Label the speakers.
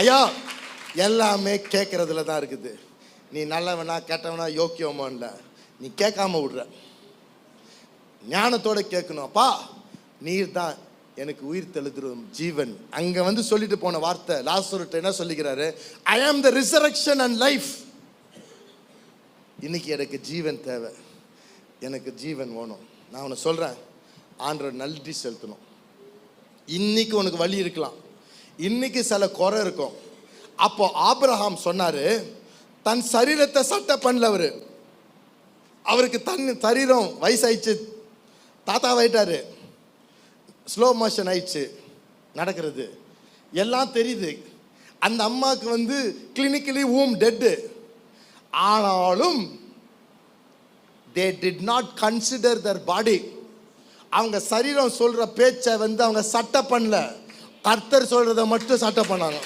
Speaker 1: ஐயா எல்லாமே கேட்கறதுல தான் இருக்குது. நீ நல்லவனா கெட்டவனா யோக்கியமோ இல்லை நீ கேட்காம விடுற. ஞானத்தோட கேட்கணும். அப்பா நீர் தான் எனக்கு உயிர் தெழுதுரும் ஜீவன். அங்கே வந்து சொல்லிட்டு போன வார்த்தை லாஸ்ட் என்ன சொல்லிக்கிறாரு ஐ ஆம் த ரிசரக்ஷன் அண்ட் லைஃப் இன்னைக்கு எனக்கு ஜீவன் தேவை. எனக்கு ஜீவன் வேணும். நான் உன்னை சொல்கிறேன் ஆண்டவர் நன்றி செலுத்தணும். இன்னைக்கு உனக்கு வழி இருக்கலாம். இன்னைக்கு சில குறை இருக்கும். அப்போ ஆப்ரஹாம் சொன்னாரு தன் சரீரத்தை சட்டை பண்ணல அவரு அவருக்கு தன் சரீரம் வயசாயிடுச்சு தாத்தாவாயிட்டாரு ஸ்லோ மோஷன் ஆயிடுச்சு. நடக்கிறது. எல்லாம் தெரியுது. அந்த அம்மாவுக்கு வந்து கிளினிக்கலி ஊம் டெட்டு ஆனாலும் they did not consider the body அவங்க சரீரம் சொல்கிற பேச்சை வந்து அவங்க சட்டை பண்ணல. கர்த்தர் சொல்றதை மட்டும் சட்டை பண்ணாங்க.